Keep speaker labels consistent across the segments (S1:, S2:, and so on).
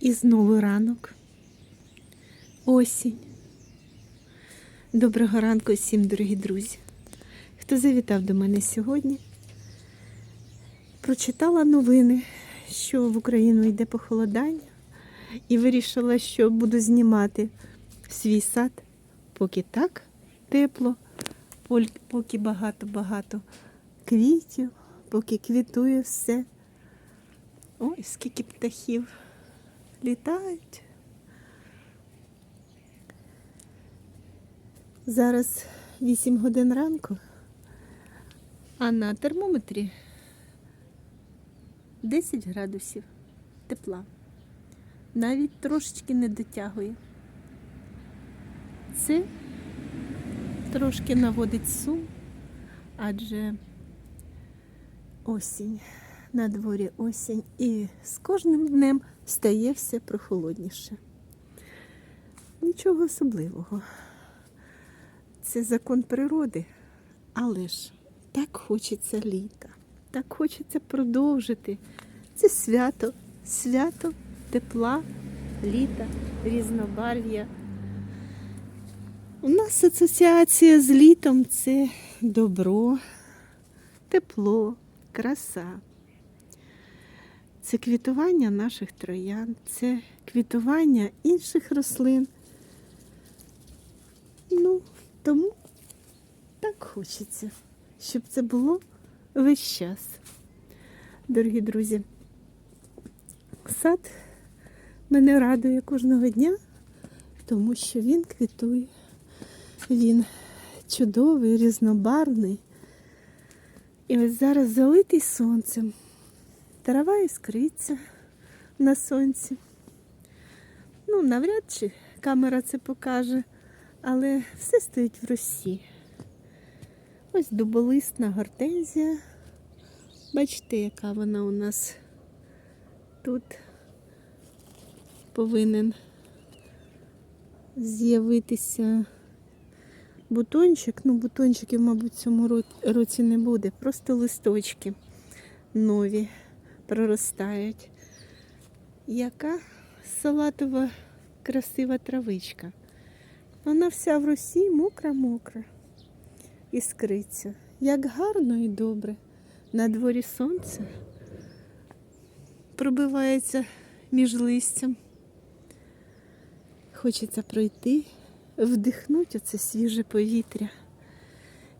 S1: І знову ранок. Осінь. Доброго ранку всім, дорогі друзі. Хто завітав до мене сьогодні? Прочитала новини, що в Україну йде похолодання, і вирішила, що буду знімати свій сад, поки так тепло, поки багато-багато квітів, поки квітує все. Ой, скільки птахів літають. Зараз 8 годин ранку, а на термометрі 10 градусів тепла. Навіть трошечки не дотягує. Це трошки наводить сум, адже осінь, на дворі осінь, і з кожним днем стає все прохолодніше. Нічого особливого. Це закон природи, але ж так хочеться літа, так хочеться продовжити. Це свято, свято тепла, літа, різнобарв'я. У нас асоціація з літом це добро, тепло, краса. Це квітування наших троян, це квітування інших рослин. Ну, тому так хочеться, щоб це було весь час. Дорогі друзі, сад мене радує кожного дня, тому що він квітує. Він чудовий, різнобарвний. І ось зараз залитий сонцем. Трава іскриться на сонці. Ну, навряд чи камера це покаже, але все стоїть в росі. Ось дуболисна гортензія. Бачите, яка вона у нас тут повинен з'явитися бутончик. Ну, бутончиків, мабуть, в цьому році не буде. Просто листочки нові проростають. Яка салатова красива травичка. Вона вся в росі мокра-мокра. Іскриться. Як гарно і добре. На дворі сонце пробивається між листям. Хочеться пройти, вдихнути оце свіже повітря.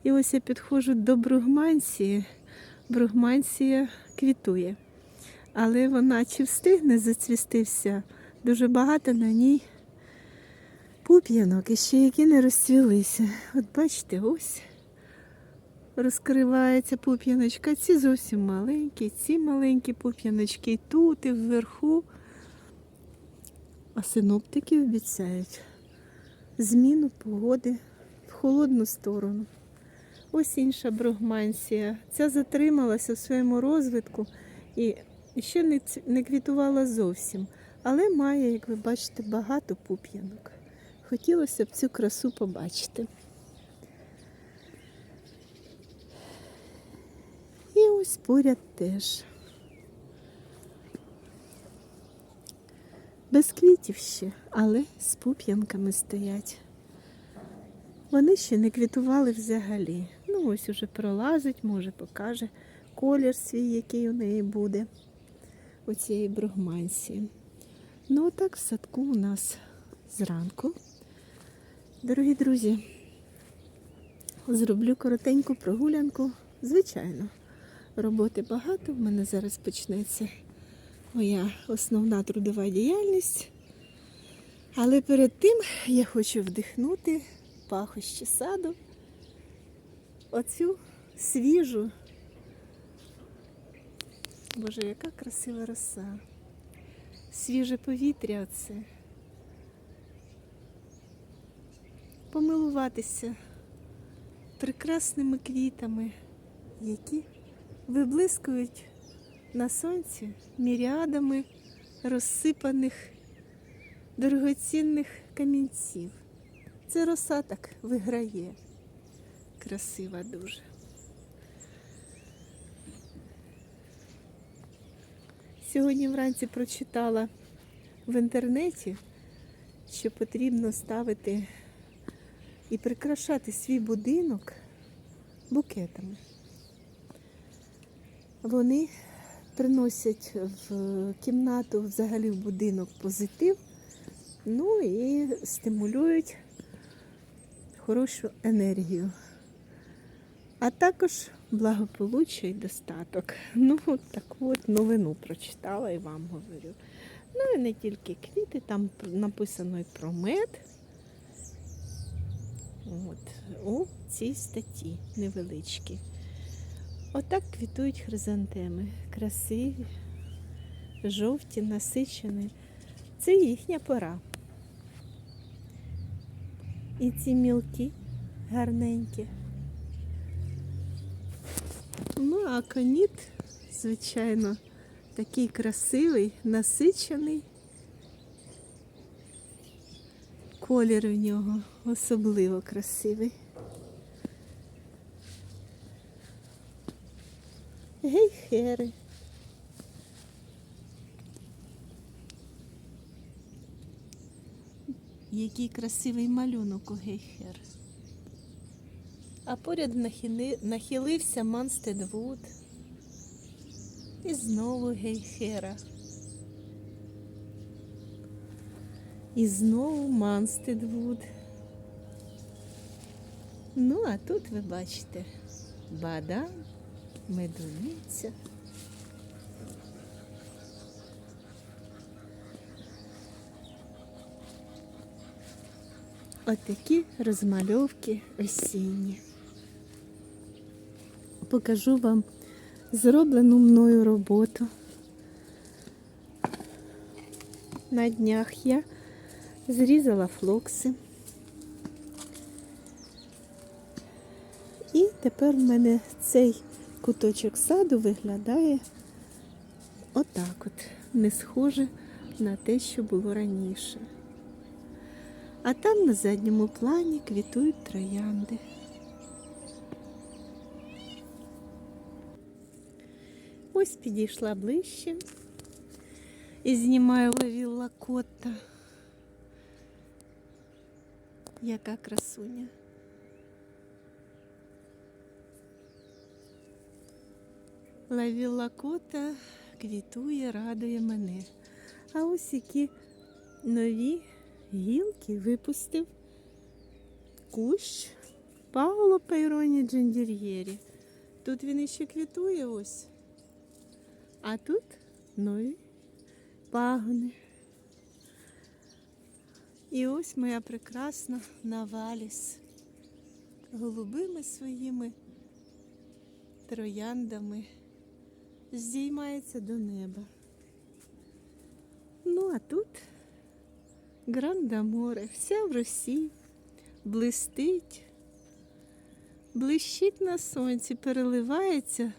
S1: І ось я підходжу до бругманції. Бругманція квітує. Але вона чи встигне зацвісти вся? Дуже багато на ній пуп'янок, і ще які не розцвілися. От бачите, ось розкривається пуп'яночка. Ці зовсім маленькі, ці маленькі пуп'яночки тут, і вверху. А синоптики обіцяють зміну погоди в холодну сторону. Ось інша брогмансія. Ця затрималася у своєму розвитку і ще не, не квітувала зовсім, але має, як ви бачите, багато пуп'янок. Хотілося б цю красу побачити. І ось поряд теж. Без квітів ще, але з пуп'янками стоять. Вони ще не квітували взагалі. Ну, ось уже пролазить, може, покаже колір свій, який у неї буде, у цієї брогмансії. Ну, отак в садку у нас зранку. Дорогі друзі, зроблю коротеньку прогулянку. Звичайно, роботи багато. В мене зараз почнеться моя основна трудова діяльність. Але перед тим я хочу вдихнути пахощі саду, оцю свіжу. Боже, яка красива роса. Свіже повітря оце. Помилуватися прекрасними квітами, які виблискують на сонці міріадами розсипаних дорогоцінних камінців. Це роса так виграє. Красива дуже. Сьогодні вранці прочитала в інтернеті, що потрібно ставити і прикрашати свій будинок букетами. Вони приносять в кімнату, взагалі в будинок позитив, ну і стимулюють хорошу енергію. А також благополуччя і достаток. Ну, от таку от новину прочитала і вам говорю. Ну і не тільки квіти, там написано і про мед. От, у цій статті невеличкій. Отак квітують хризантеми. Красиві, жовті, насичені. Це їхня пора. І ці мілкі гарненькі. А коніт, звичайно, такий красивий, насичений. Колір в нього особливо красивий. Гейхери. Який красивий малюнок у гейхер. А поряд нахилився Манстедвуд. І знову гейхера. І знову Манстедвуд. Ну, а тут ви бачите бадан, медуниця. Отакі розмальовки осінні. Покажу вам зроблену мною роботу. На днях я зрізала флокси. І тепер в мене цей куточок саду виглядає отак от, не схоже на те, що було раніше. А там на задньому плані квітують троянди. Ось підійшла ближче і знімаю лавілла кота. Яка красуня. Лавілла кота квітує, радує мене. А ось які нові гілки випустив кущ Пауло Пайроні Джендір'єрі. Тут він іще квітує ось. А тут нові пагони. І ось моя прекрасна Наваліс голубими своїми трояндами здіймається до неба. Ну, а тут Грандаморе, вся в росі, блистить, блищить на сонці, переливається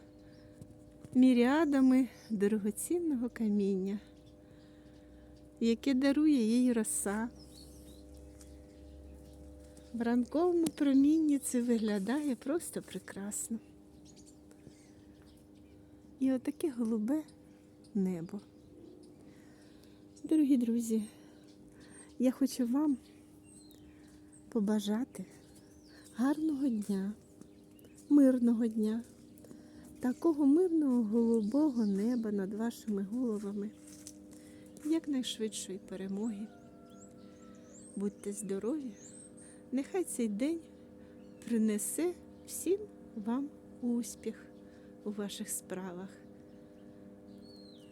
S1: міріадами дорогоцінного каміння, яке дарує їй роса. В ранковому промінні це виглядає просто прекрасно. І отаке голубе небо. Дорогі друзі, я хочу вам побажати гарного дня, мирного дня, такого мирного голубого неба над вашими головами, якнайшвидшої перемоги. Будьте здорові! Нехай цей день принесе всім вам успіх у ваших справах.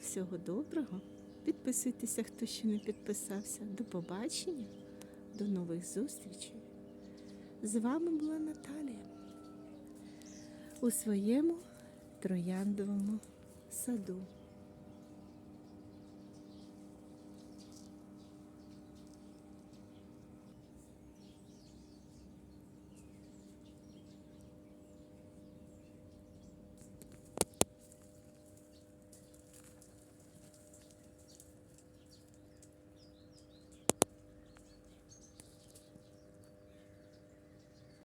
S1: Всього доброго! Підписуйтеся, хто ще не підписався. До побачення, до нових зустрічей. З вами була Наталія у своєму трояндовому саду.